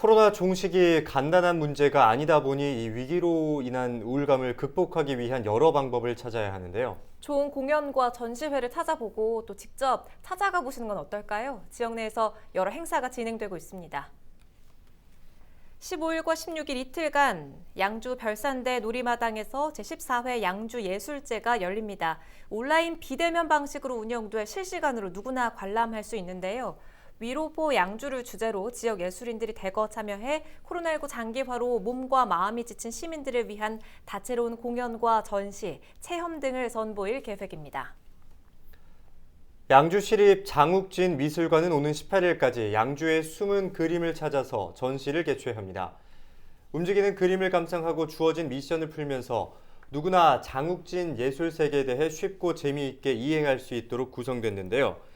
코로나 종식이 간단한 문제가 아니다 보니 이 위기로 인한 우울감을 극복하기 위한 여러 방법을 찾아야 하는데요. 좋은 공연과 전시회를 찾아보고 또 직접 찾아가 보시는 건 어떨까요? 지역 내에서 여러 행사가 진행되고 있습니다. 15일과 16일 이틀간 양주 별산대 놀이마당에서 제14회 양주 예술제가 열립니다. 온라인 비대면 방식으로 운영돼 실시간으로 누구나 관람할 수 있는데요. 위로보 양주를 주제로 지역 예술인들이 대거 참여해 코로나19 장기화로 몸과 마음이 지친 시민들을 위한 다채로운 공연과 전시, 체험 등을 선보일 계획입니다. 양주시립 장욱진 미술관은 오는 18일까지 양주의 숨은 그림을 찾아서 전시를 개최합니다. 움직이는 그림을 감상하고 주어진 미션을 풀면서 누구나 장욱진 예술 세계에 대해 쉽고 재미있게 이행할 수 있도록 구성됐는데요.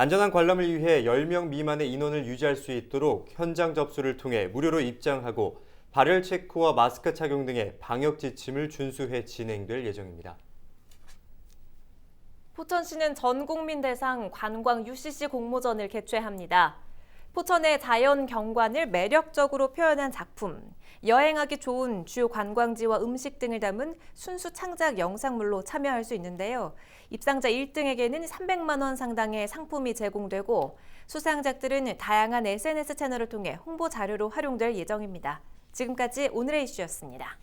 안전한 관람을 위해 10명 미만의 인원을 유지할 수 있도록 현장 접수를 통해 무료로 입장하고 발열 체크와 마스크 착용 등의 방역 지침을 준수해 진행될 예정입니다. 포천시는 전 국민 대상 관광 UCC 공모전을 개최합니다. 포천의 자연 경관을 매력적으로 표현한 작품, 여행하기 좋은 주요 관광지와 음식 등을 담은 순수 창작 영상물로 참여할 수 있는데요. 입상자 1등에게는 300만 원 상당의 상품이 제공되고 수상작들은 다양한 SNS 채널을 통해 홍보 자료로 활용될 예정입니다. 지금까지 오늘의 이슈였습니다.